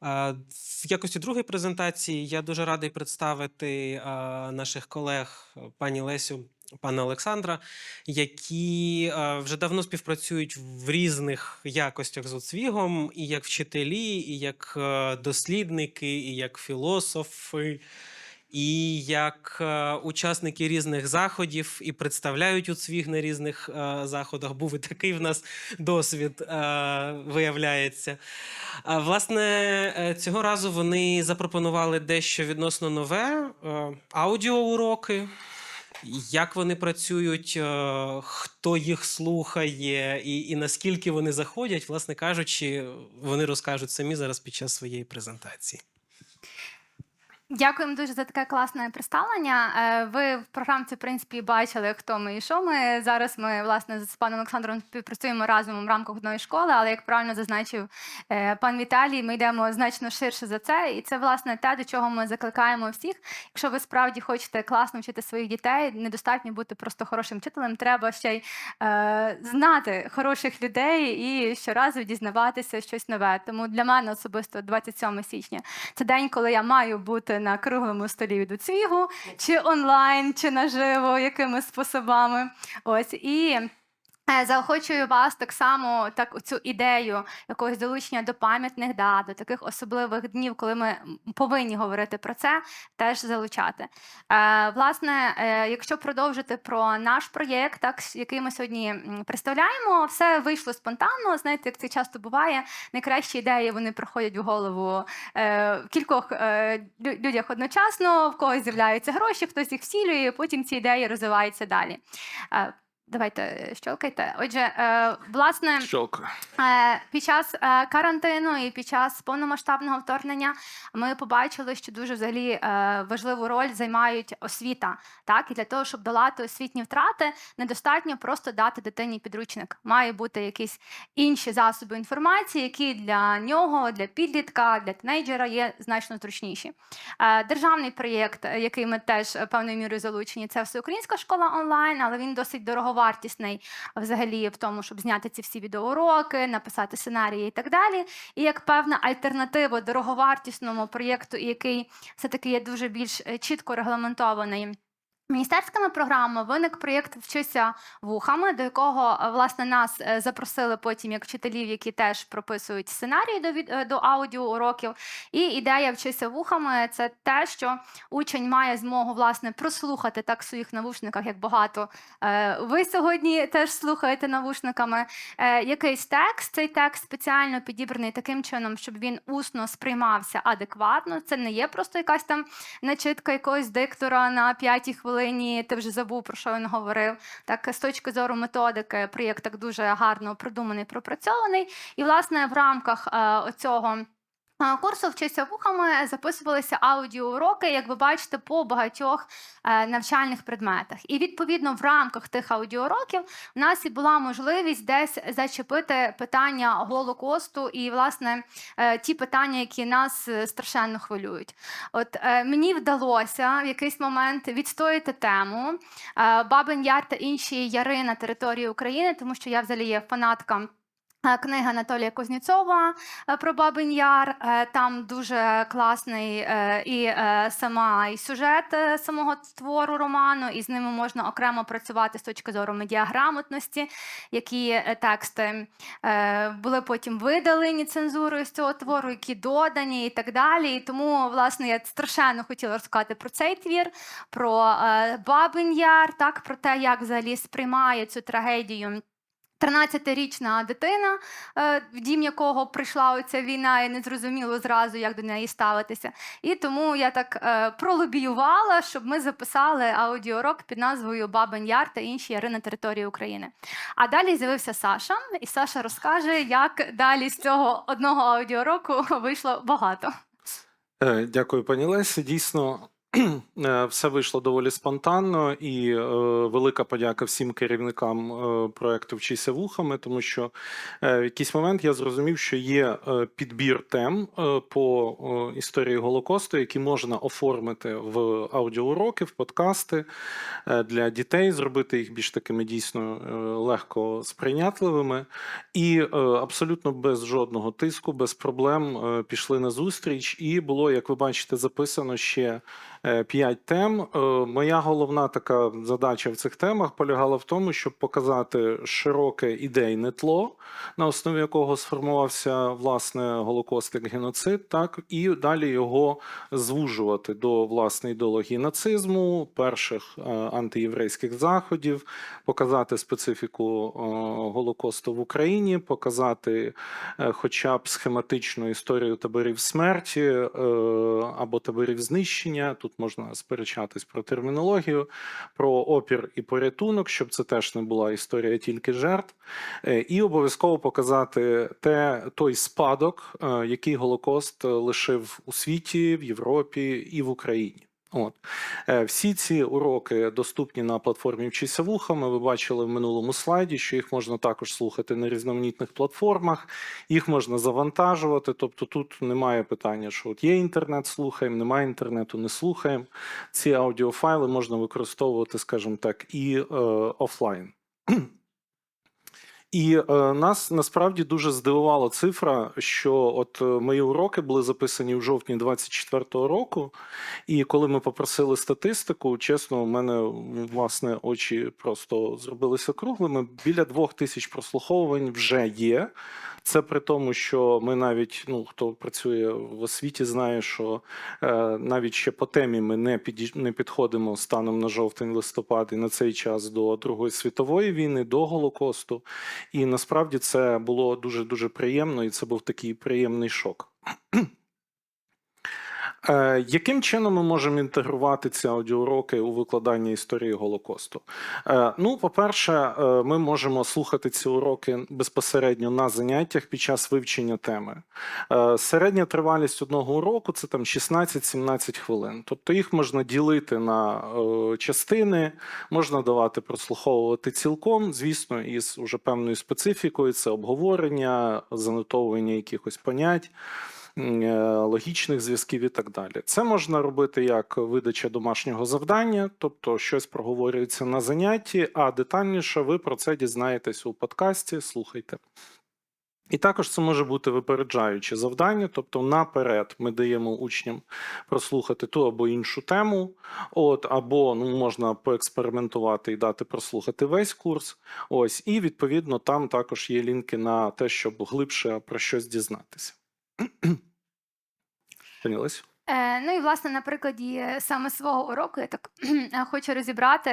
В якості другої презентації я дуже радий представити наших колег е, пані Лесю, пана Олександра, які вже давно співпрацюють в різних якостях з Оцвігом, і як вчителі, і як е, дослідники, і як філософи. І як е, учасники різних заходів і представляють уцвіг на різних е, заходах. Був і такий в нас досвід, е, виявляється. Власне, цього разу вони запропонували дещо відносно нове: аудіоуроки. Як вони працюють, хто їх слухає, і, і наскільки вони заходять, власне кажучи, вони розкажуть самі зараз під час своєї презентації. Дякуємо дуже за таке класне представлення. Е, Ви в програмці, в принципі, бачили, хто ми і що ми. Зараз ми, власне, з паном Олександром співпрацюємо разом в рамках одної школи, але як правильно зазначив е, пан Віталій, ми йдемо значно ширше за це. І це, власне, те, до чого ми закликаємо всіх. Якщо ви справді хочете класно вчити своїх дітей, недостатньо бути просто хорошим вчителем. Треба ще й е, знати хороших людей і щоразу дізнаватися щось нове. Тому для мене особисто 27 січня це день, коли я маю бути на круглому столі від Уцвігу, чи онлайн, чи наживо, якими способами. Ось і. Е, Заохочую вас так само так цю ідею якогось долучення до пам'ятних дат, до таких особливих днів, коли ми повинні говорити про це, теж залучати. Е, власне, е, якщо продовжити про наш проєкт, так який ми сьогодні представляємо, все вийшло спонтанно. Знаєте, як це часто буває. Найкращі ідеї вони приходять в голову е, в кількох е, людях одночасно, в когось з'являються гроші, хтось їх втілює, потім ці ідеї розвиваються далі. Е, Давайте е, щелкайте. Отже, е, власне, Щелкаю. Е, Під час карантину і під час повномасштабного вторгнення ми побачили, що дуже взагалі важливу роль займають освіта. Так, і для того, щоб долати освітні втрати, недостатньо просто дати дитині підручник. Має бути якісь інші засоби інформації, які для нього, для підлітка, для тінейджера є значно зручніші. Державний проєкт, який ми теж певною мірою залучені, це всеукраїнська школа онлайн, але він досить дороговартісний взагалі в тому, щоб зняти ці всі відеоуроки, написати сценарії і так далі. І як певна альтернатива дороговартісному проєкту, який все-таки є дуже більш е, чітко регламентований. Міністерськими програмами виник проєкт Вчися вухами, до якого е, власне нас е, запросили потім як вчителів, які теж прописують сценарії до від е, до аудіоуроків. І ідея вчися вухами це те, що учень має змогу власне прослухати так в своїх навушниках, як багато ви сьогодні теж слухаєте навушниками. Якийсь текст. Цей текст спеціально підібраний таким чином, щоб він усно сприймався адекватно. Це не є просто якась там начитка якогось диктора на п'ятій хвилині. Ти вже забув про що він говорив. Так, з точки зору методики, проєкт так дуже гарно продуманий, пропрацьований. І, власне, в рамках е, оцього. Курсу вчися вухами записувалися аудіоуроки, як ви бачите, по багатьох е, навчальних предметах. І відповідно в рамках тих аудіоуроків в нас і була можливість десь зачепити питання Голокосту і, власне, е, ті питання, які нас е, страшенно хвилюють. От мені вдалося в якийсь момент відстояти тему Бабин Яр та інші яри на території України, тому що я взагалі є фанатка. Книга Анатолія Кузнєцова е, про Бабин Яр. Е, Там дуже класний е, і сама і сюжет самого твору роману, і з ними можна окремо працювати з точки зору медіаграмотності, які тексти були потім видалені цензурою з цього твору, які додані і так далі. І тому, власне, я страшенно хотіла розказати про цей твір, про Бабин Яр, так, про те, як взагалі сприймає цю трагедію. 13-річна дитина, е, в дім якого прийшла оця війна, і не зрозуміло зразу, як до неї ставитися. І тому я так е, пролобіювала, щоб ми записали аудіорок під назвою Бабин Яр та інші яри на території України. А далі з'явився Саша, і Саша розкаже, як далі з цього одного аудіороку вийшло багато. Е, Дякую, пані Лесі. Дійсно, Все вийшло доволі спонтанно, і е, велика подяка всім керівникам е, проекту Вчися вухами, тому що е, в якийсь момент я зрозумів, що є е, підбір тем е, по е, історії Голокосту, які можна оформити в аудіоуроки, в подкасти е, для дітей, зробити їх більш такими дійсно е, легко сприйнятливими. І е, абсолютно без жодного тиску, без проблем е, пішли на зустріч. І було, як ви бачите, записано ще е, п'ять тем. Е, Моя головна така задача в цих темах полягала в тому, щоб показати широке ідейне тло, на основі якого сформувався власне Голокост як геноцид, так і далі його звужувати до власної ідеології нацизму, перших е, антиєврейських заходів, показати специфіку е, Голокосту в Україні, показати е, хоча б схематичну історію таборів смерті е, або таборів знищення. Тут можна сперечатись про термінологію, про опір і порятунок, щоб це теж не була історія тільки жертв, Е, і обов'язково показати те, той спадок, е, який Голокост е, лишив у світі, в Європі і в Україні. От Е, всі ці уроки доступні на платформі Вчися вухами. Ви бачили в минулому слайді, що їх можна також слухати на різноманітних платформах, їх можна завантажувати. Тобто тут немає питання, що от є інтернет, слухаємо, немає інтернету, не слухаємо. Ці аудіофайли можна використовувати, скажімо так, і е, офлайн. І е, нас насправді дуже здивувала цифра, що от е, мої уроки були записані в жовтні 24-го року. І коли ми попросили статистику, чесно, у мене власне очі просто зробилися круглими. Біля двох тисяч прослуховувань вже є. Це при тому, що ми навіть, ну хто працює в освіті, знає, що е, навіть ще по темі ми не піді... не підходимо станом на жовтень-листопад і на цей час до Другої світової війни, до Голокосту. І насправді це було дуже дуже приємно, і це був такий приємний шок. Е, Яким чином ми можемо інтегрувати ці аудіоуроки у викладання історії Голокосту? Е, Ну, по-перше, е, ми можемо слухати ці уроки безпосередньо на заняттях під час вивчення теми. Середня тривалість одного уроку це там 16-17 хвилин. Тобто їх можна ділити на частини, можна давати прослуховувати цілком, звісно, із уже певною специфікою. Це обговорення, занотовування якихось понять логічних зв'язків і так далі. Це можна робити як видача домашнього завдання, тобто щось проговорюється на занятті, а детальніше ви про це дізнаєтесь у подкасті, слухайте. І також це може бути випереджаюче завдання, тобто наперед ми даємо учням прослухати ту або іншу тему, от або ну можна поекспериментувати і дати прослухати весь курс. Ось, і відповідно там також є лінки на те, щоб глибше про щось дізнатися. Пані Е, ну і власне на прикладі е, саме свого уроку я так е, хочу розібрати,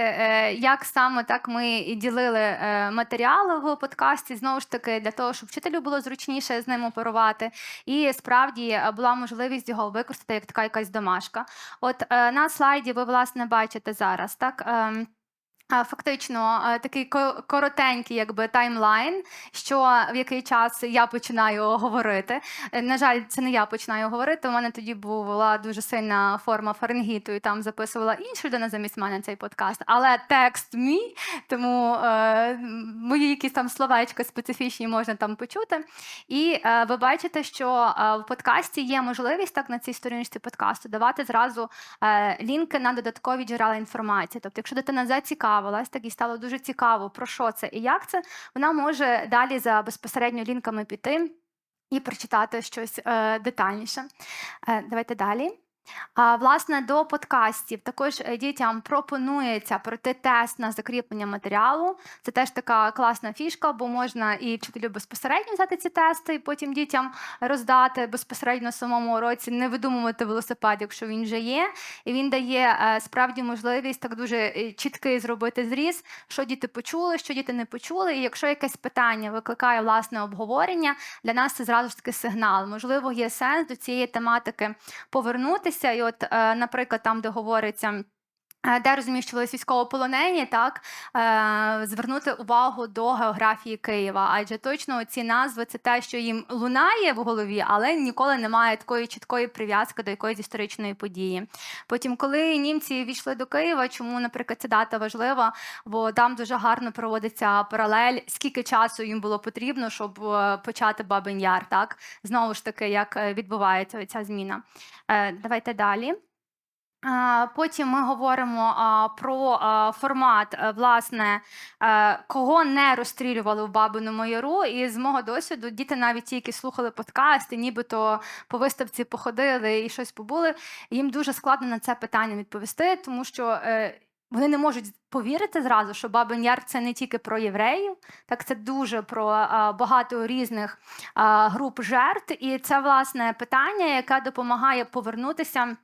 як саме так ми і ділили матеріали в подкасті, знову ж таки, для того, щоб вчителю було зручніше з ним оперувати, і справді була можливість його використати як така якась домашка. От на слайді ви власне бачите зараз, так. Фактично е, такий ко- коротенький якби таймлайн, що в який час я починаю говорити. Е, На жаль, це не я починаю говорити. У мене тоді була дуже сильна форма фарингіту, і там записувала інша людина замість мене цей подкаст. Але текст мій, тому е, мої якісь там словечка специфічні можна там почути. І е, ви бачите, що е, в подкасті є можливість так на цій сторінці подкасту давати зразу е, лінки на додаткові джерела інформації. Тобто, якщо дитина зацікавилась, так і стало дуже цікаво, про що це і як це, вона може далі за безпосередньо лінками піти і прочитати щось е, детальніше. Е, давайте далі. А, власне, до подкастів також е, дітям пропонується пройти тест на закріплення матеріалу. Це теж така класна фішка, бо можна і вчителю безпосередньо взяти ці тести, і потім дітям роздати безпосередньо самому уроці, не видумувати велосипед, якщо він вже є. І він дає е, справді можливість так дуже е, чіткий зробити зріз, що діти почули, що діти не почули. І якщо якесь питання викликає власне обговорення, для нас це зразу ж таки сигнал. Можливо, є сенс до цієї тематики повернутися. І, от, е, наприклад, там, де говориться. Е, де розміщувалися військовополонені, так е, звернути увагу до географії Києва, адже точно ці назви це те, що їм лунає в голові, але ніколи немає такої чіткої прив'язки до якоїсь історичної події. Потім, коли німці війшли до Києва, чому, наприклад, ця дата важлива? Бо там дуже гарно проводиться паралель, скільки часу їм було потрібно, щоб е, почати Бабин Яр, так знову ж таки, як відбувається ця зміна. Давайте далі. А, Потім ми говоримо про формат, е, власне, е, кого не розстрілювали в Бабиному Яру. І з мого досвіду діти навіть ті, які слухали подкасти, нібито по виставці походили і щось побули. Їм дуже складно на це питання відповісти, тому що е, вони не можуть повірити зразу, що Бабин Яр це не тільки про євреїв, так це дуже про багато різних груп жертв. І це власне питання, яке допомагає повернутися.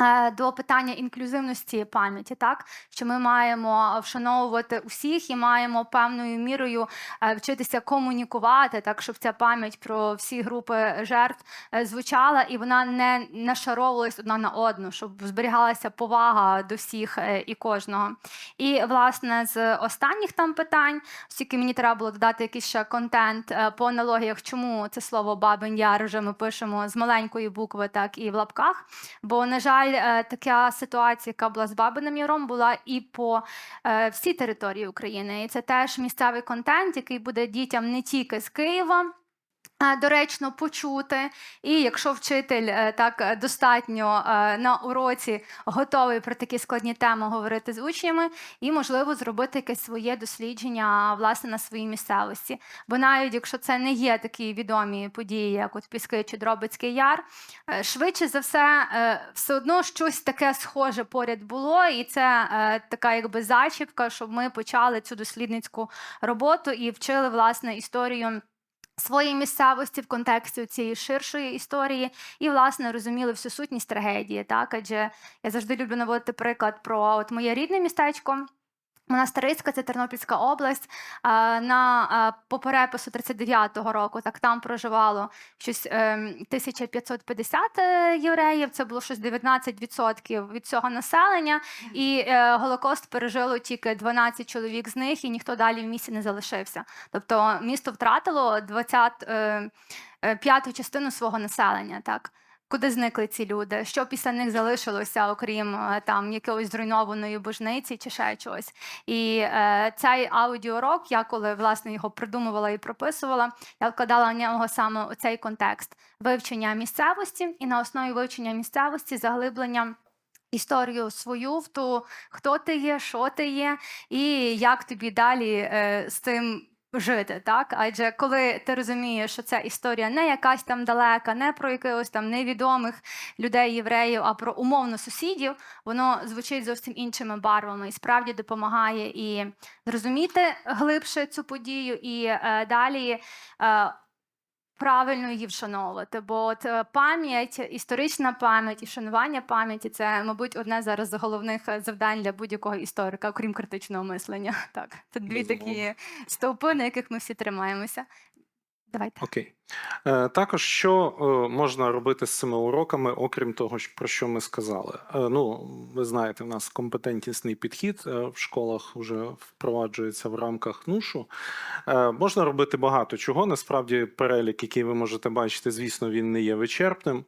Е, До питання інклюзивності пам'яті, так що ми маємо вшановувати усіх і маємо певною мірою е, вчитися комунікувати, так щоб ця пам'ять про всі групи жертв е, звучала і вона не нашаровувалась одна на одну, щоб зберігалася повага до всіх і кожного. І власне з останніх там питань, оскільки мені треба було додати якийсь ще контент по аналогіях, чому це слово Бабин Яр вже ми пишемо з маленької букви, так і в лапках. Бо, на жаль, е, така ситуація, яка була з Бабиним Яром, була і по е, всій території України. І це теж місцевий контент, який буде дітям не тільки з Києва. Е, Доречно почути, і якщо вчитель е, так е, достатньо на уроці готовий про такі складні теми говорити з учнями, і можливо зробити якесь своє дослідження власне на своїй місцевості. Бо навіть якщо це не є такі відомі події, як от Піски чи Дробицький Яр, швидше за все, все одно щось таке схоже поряд було, і це така якби зачіпка, щоб ми почали цю дослідницьку роботу і вчили власне історію. Своєї місцевості в контексті цієї ширшої історії, і власне розуміли всю сутність трагедії. Так, адже я завжди люблю наводити приклад про от моє рідне містечко. Монастириська, це Тернопільська область. На а, по перепису 39-го року так там проживало щось ем, 1550 е, євреїв. Це було щось 19% від цього населення. І е, Голокост пережило тільки 12 чоловік з них, і ніхто далі в місті не залишився. Тобто місто втратило 20, е, е, п'яту частину свого населення. Так. Куди зникли ці люди? Що після них залишилося, окрім е, там якоїсь зруйнованої божниці чи ще чогось? І е, цей аудіорок, я коли власне його придумувала і прописувала, я вкладала в нього саме оцей контекст вивчення місцевості, і на основі вивчення місцевості заглиблення. Історію свою в ту, хто ти є, що ти є, і як тобі далі е, з цим жити, так? Адже коли ти розумієш, що ця історія не якась там далека, не про якихось там невідомих людей, євреїв, а про умовно сусідів, воно звучить зовсім іншими барвами і справді допомагає і зрозуміти глибше цю подію, і е, далі. Е, Правильно її вшановувати, бо от е, пам'ять, історична пам'ять і шанування пам'яті це, мабуть, одне зараз з головних е, завдань для будь-якого історика, окрім критичного мислення. Так, це дві такі стовпи, на яких ми всі тримаємося. Давайте. Окей. Е, також що е, можна робити з цими уроками, окрім того, про що ми сказали? Е, ну, ви знаєте, в нас компетентнісний підхід в школах вже впроваджується в рамках НУШу. Можна робити багато чого. Насправді, перелік, який ви можете бачити, звісно, він не є вичерпним.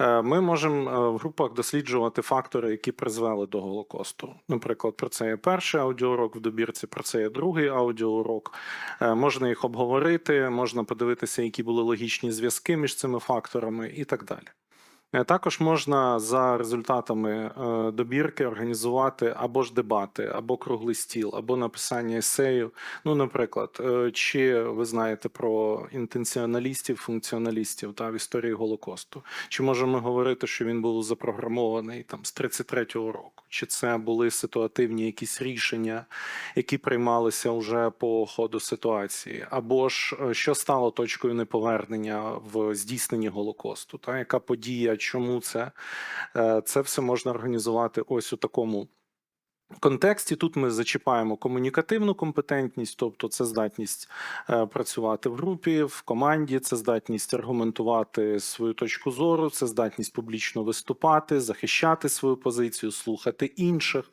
Ми можемо в групах досліджувати фактори, які призвели до Голокосту. Наприклад, про це є перший аудіоурок в добірці, про це є другий аудіоурок. Можна їх обговорити, можна подивитися, які були логічні зв'язки між цими факторами, і так далі. Е, Також можна за результатами е, добірки організувати або ж дебати, або круглий стіл, або написання есею. Ну, наприклад, е, чи ви знаєте про інтенціоналістів, функціоналістів та в історії Голокосту? Чи можемо говорити, що він був запрограмований там з 33-го року? Чи це були ситуативні якісь рішення, які приймалися вже по ходу ситуації? Або ж що стало точкою неповернення в здійсненні Голокосту? Та яка подія, чому це? Е, Це все можна організувати ось у такому контексті тут ми зачіпаємо комунікативну компетентність, тобто це здатність е, працювати в групі, в команді, це здатність аргументувати свою точку зору, це здатність публічно виступати, захищати свою позицію, слухати інших.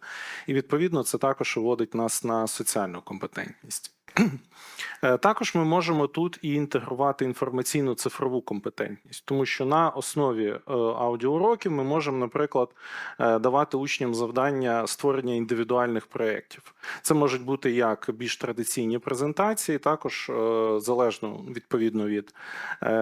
І відповідно це також виводить нас на соціальну компетентність. Е, Також ми можемо тут і інтегрувати інформаційну цифрову компетентність, тому що на основі е, аудіоуроків ми можемо, наприклад, е, давати учням завдання створення індивідуальних проєктів. Це можуть бути як більш традиційні презентації, також залежно відповідно від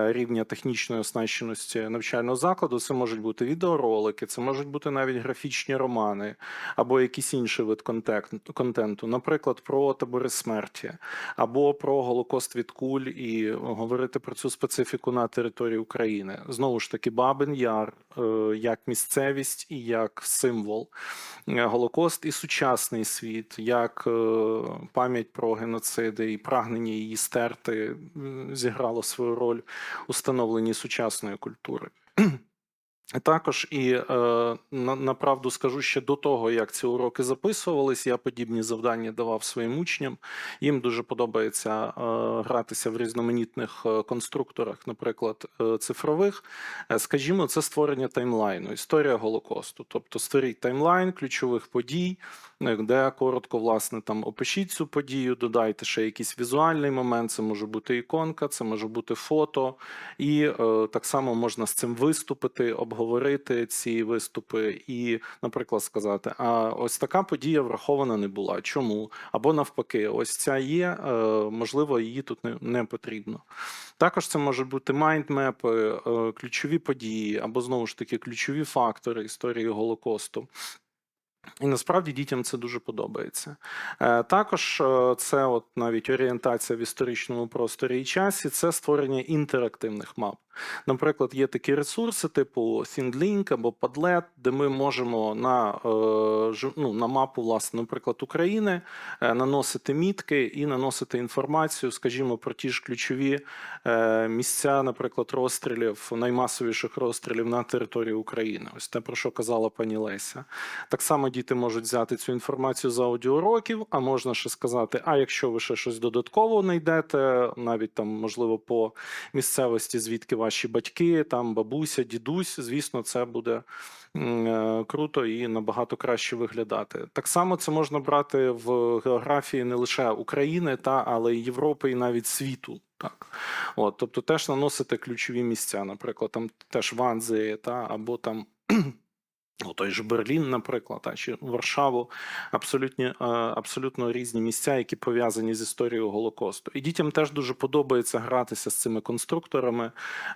рівня технічної оснащеності навчального закладу. Це можуть бути відеоролики, це можуть бути навіть графічні романи або якийсь інший вид контент- контенту, наприклад, про табори смерті або про Голокост від куль і говорити про цю специфіку на території України. Знову ж таки, Бабин Яр е, як місцевість і як символ. Е, Голокост і сучасний світ, як е, пам'ять про геноциди і прагнення її стерти зіграло свою роль у становленні сучасної культури. Також і е, направду скажу ще до того, як ці уроки записувались, я подібні завдання давав своїм учням. Їм дуже подобається е, гратися в різноманітних е, конструкторах, наприклад, цифрових. Скажімо, це створення таймлайну, історія Голокосту. Тобто створіть таймлайн ключових подій, е, де коротко, власне, там опишіть цю подію, додайте ще якийсь візуальний момент. Це може бути іконка, це може бути фото, і так само можна з цим виступити, обговорити ці виступи, і, наприклад, сказати: а ось така подія врахована не була. Чому? Або навпаки, ось ця є, е, можливо, її тут не, не потрібно. Також це можуть бути майндмепи, е, ключові події, або знову ж таки ключові фактори історії Голокосту. І насправді дітям це дуже подобається. Е, Також е, це от навіть орієнтація в історичному просторі і часі, це створення інтерактивних мап. Наприклад, є такі ресурси, типу ThingLink або Padlet, де ми можемо на, е, ну, на мапу, власне, наприклад, України наносити мітки і наносити інформацію, скажімо, про ті ж ключові місця, наприклад, розстрілів, наймасовіших розстрілів на території України. Ось те, про що казала пані Леся. Так само діти можуть взяти цю інформацію з аудіоуроків, а можна ще сказати: а якщо ви ще щось додатково знайдете, навіть там, можливо, по місцевості, звідки ваші батьки, там бабуся, дідусь, звісно, це буде е, круто і набагато краще виглядати. Так само це можна брати в географії не лише України, та але й Європи, і навіть світу. Так, от, тобто теж наносити ключові місця, наприклад, там теж Ванзи, та або там. Ну, той же Берлін, наприклад, та, чи Варшаву, абсолютні, е, абсолютно різні місця, які пов'язані з історією Голокосту. І дітям теж дуже подобається гратися з цими конструкторами.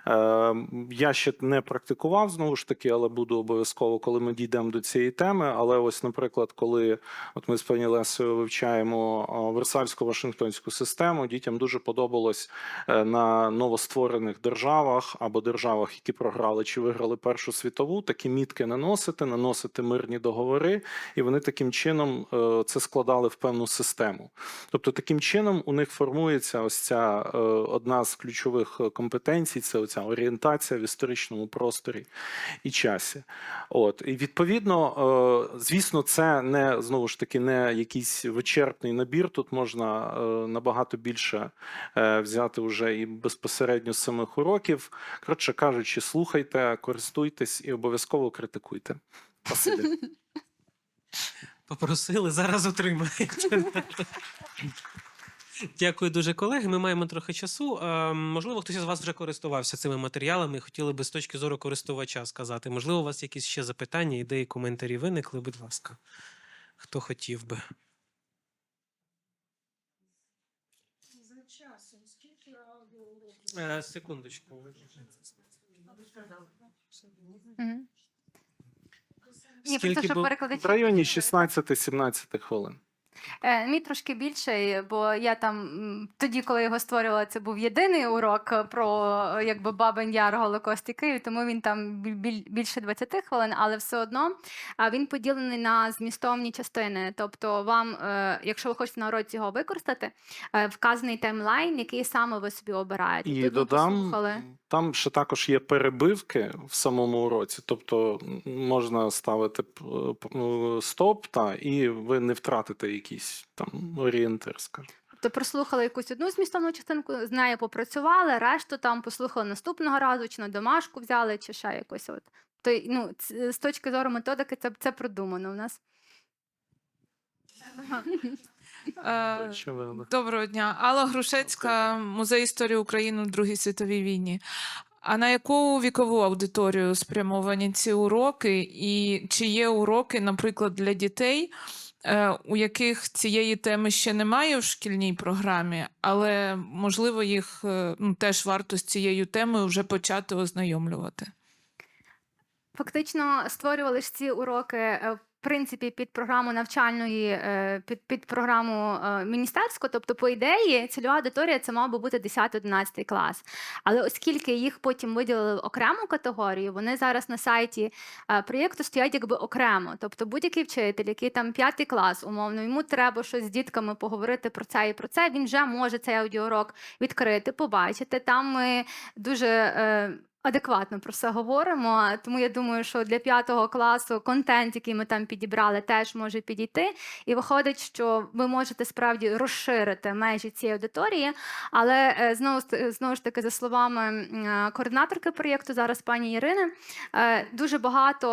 Е, Я ще не практикував знову ж таки, але буду обов'язково, коли ми дійдемо до цієї теми. Але ось, наприклад, коли от ми з пані Лесею вивчаємо е, Версальську Вашингтонську систему, дітям дуже подобалось на новостворених державах або державах, які програли чи виграли Першу світову, такі мітки наносити, наносити мирні договори, і вони таким чином е, це складали в певну систему. Тобто, таким чином у них формується ось ця е, одна з ключових е, компетенцій це оця орієнтація в історичному просторі і часі. От і відповідно, звісно, це не знову ж таки не якийсь вичерпний набір. Тут можна набагато більше взяти вже і безпосередньо з самих уроків. Коротше кажучи, слухайте, користуйтесь і обов'язково критикуйте. Спасибі. Попросили, зараз отримаєте. Дякую дуже, колеги. Ми маємо трохи часу. Можливо, хтось із вас вже користувався цими матеріалами і хотіли би з точки зору користувача сказати. Можливо, у вас якісь ще запитання, ідеї, коментарі виникли. Будь ласка, хто хотів би. Е, секундочку. Мгм. Ні, Скільки просто щоб був? перекладачі. В районі розуміли. 16-17 хвилин. Е, Мій трошки більший, бо я там тоді, коли його створювала, це був єдиний урок е, про е, якби Бабин Яр, Голокост і Київ, тому він там біль- біль- більше 20 хвилин, але все одно він поділений на змістовні частини. Тобто, вам, якщо ви хочете на уроці його використати, вказаний таймлайн, який саме ви собі обираєте. І додам, там ще також є перебивки в самому уроці, тобто можна ставити ну, стоп, та, і ви не втратите якийсь там орієнтир, скажімо. Тобто прослухали якусь одну змістовну частинку, з нею попрацювали, решту там послухали наступного разу, чи на домашку взяли, чи ще якось. От. То, ну, з точки зору методики, це, це продумано у нас. Е, Доброго дня. Алла Грушецька, Музей історії України у Другій світовій війні. А на яку вікову аудиторію спрямовані ці уроки? І чи є уроки, наприклад, для дітей, у яких цієї теми ще немає в шкільній програмі, але можливо їх е, ну, теж варто з цією темою вже почати ознайомлювати? Фактично створювали ж ці уроки. Принципі, під програму навчальної, е, під, під програму е, міністерську, тобто, по ідеї, цільова аудиторія це мав би бути 10-11 клас. Але оскільки їх потім виділили в окрему категорію, вони зараз на сайті е, проєкту стоять якби окремо. Тобто будь-який вчитель, який там п'ятий клас, умовно, йому треба щось з дітками поговорити про це і про це. Він вже може цей аудіоурок відкрити, побачити. Там ми дуже. Адекватно про все говоримо. Тому я думаю, що для п'ятого класу контент, який ми там підібрали, теж може підійти. І виходить, що ви можете справді розширити межі цієї аудиторії. Але е, знову знову ж таки, за словами е, координаторки проєкту, зараз пані Ірини, е, дуже багато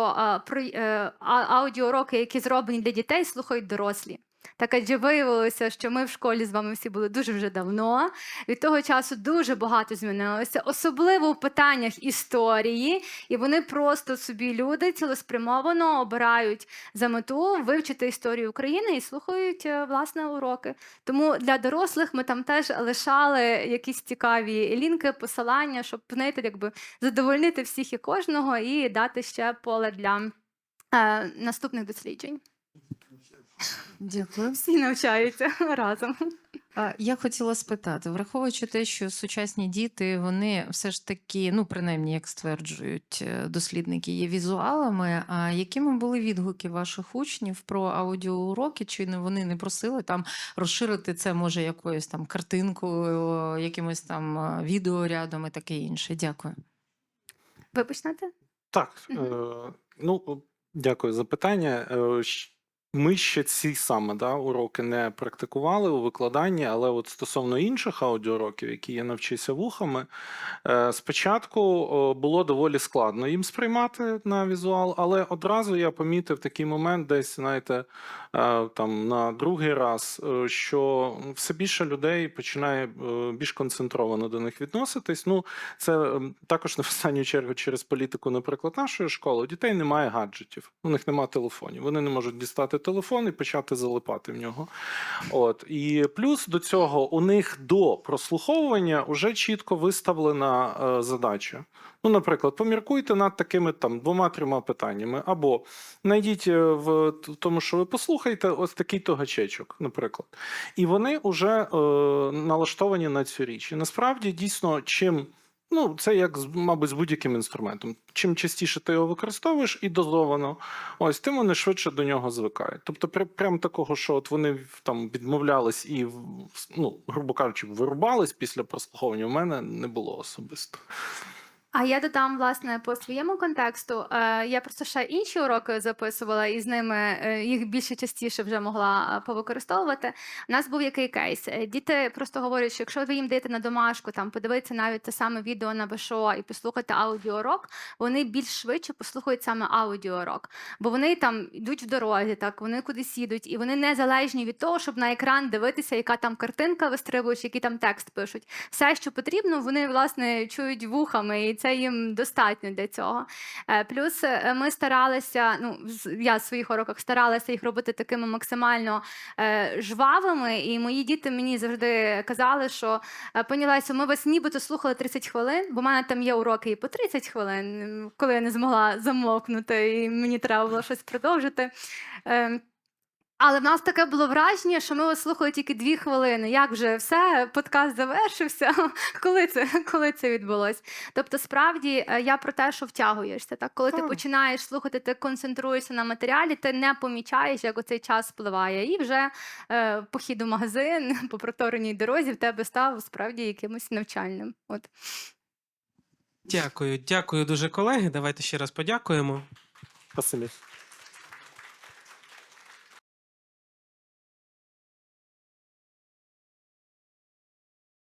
аудіоуроки, які зроблені для дітей, слухають дорослі. Так адже виявилося, що ми в школі з вами всі були дуже вже давно. Від того часу дуже багато змінилося, особливо в питаннях історії, і вони просто собі люди цілеспрямовано обирають за мету вивчити історію України і слухають е, власне уроки. Тому для дорослих ми там теж лишали якісь цікаві лінки, посилання, щоб знаєте, якби задовольнити всіх і кожного і дати ще поле для е, наступних досліджень. Дякую. Всі навчаються разом. Я хотіла спитати, враховуючи те, що сучасні діти, вони все ж таки, ну принаймні, як стверджують е, дослідники, є візуалами. А якими були відгуки ваших учнів про аудіоуроки? Чи не вони не просили там розширити це, може, якоюсь там картинкою, якимось там е, відеорядом і таке інше? Дякую. Ви почнете? Так, е, ну, дякую за питання. Ми ще ці саме да, уроки не практикували у викладанні, але от стосовно інших аудіоуроків, які я навчився вухами, е, спочатку було доволі складно їм сприймати на візуал, але одразу я помітив такий момент, десь, знаєте, е, там на другий раз, е, що все більше людей починає більш концентровано до них відноситись. Ну, це також в останню чергу через політику, наприклад, нашої школи. У дітей немає гаджетів, у них немає телефонів. Вони не можуть дістати телефон і почати залипати в нього. От і плюс до цього у них до прослуховування вже чітко виставлена е, задача. Ну, наприклад, поміркуйте над такими там двома-трьома питаннями, або знайдіть е, в тому, що ви послухаєте, ось такий то гачечок, наприклад. І вони вже е, налаштовані на цю річ. І насправді дійсно, чим ну це як мабуть з будь-яким інструментом. Чим частіше ти його використовуєш і дозовано, ось тим вони швидше до нього звикають. Тобто, прям, такого, що от вони там відмовлялись і ну, грубо кажучи, вирубались після прослуховування, у мене не було особисто. А я додам власне по своєму контексту. Е, я просто ще інші уроки записувала, і з ними е, їх більше частіше вже могла е, повикористовувати. У нас був який кейс. Діти просто говорять, що якщо ви їм даєте на домашку, там подивитися навіть те саме відео на БШО і послухати аудіоурок, вони більш швидше послухають саме аудіоурок. Бо вони там йдуть в дорозі, так вони кудись їдуть, і вони не залежні від того, щоб на екран дивитися, яка там картинка вистрибує, який там текст пишуть. Все, що потрібно, вони власне чують вухами, і це їм достатньо для цього. Е, Плюс е, ми старалися, ну я в своїх уроках старалася їх робити такими максимально е, жвавими. І мої діти мені завжди казали, що пані Лесю, ми вас нібито слухали 30 хвилин, бо в мене там є уроки і по 30 хвилин, коли я не змогла замовкнути, і мені треба було щось продовжити. Але в нас таке було враження, що ми вас слухали тільки дві хвилини. Як вже все, подкаст завершився. Коли це, коли це відбулось? Тобто, справді е, я про те, що втягуєшся. Так, коли ти починаєш слухати, ти концентруєшся на матеріалі, ти не помічаєш, як оцей час спливає. І вже е, похід у магазин по протореній дорозі в тебе став справді якимось навчальним. От. Дякую, дякую дуже, колеги. Давайте ще раз подякуємо. Спасибі.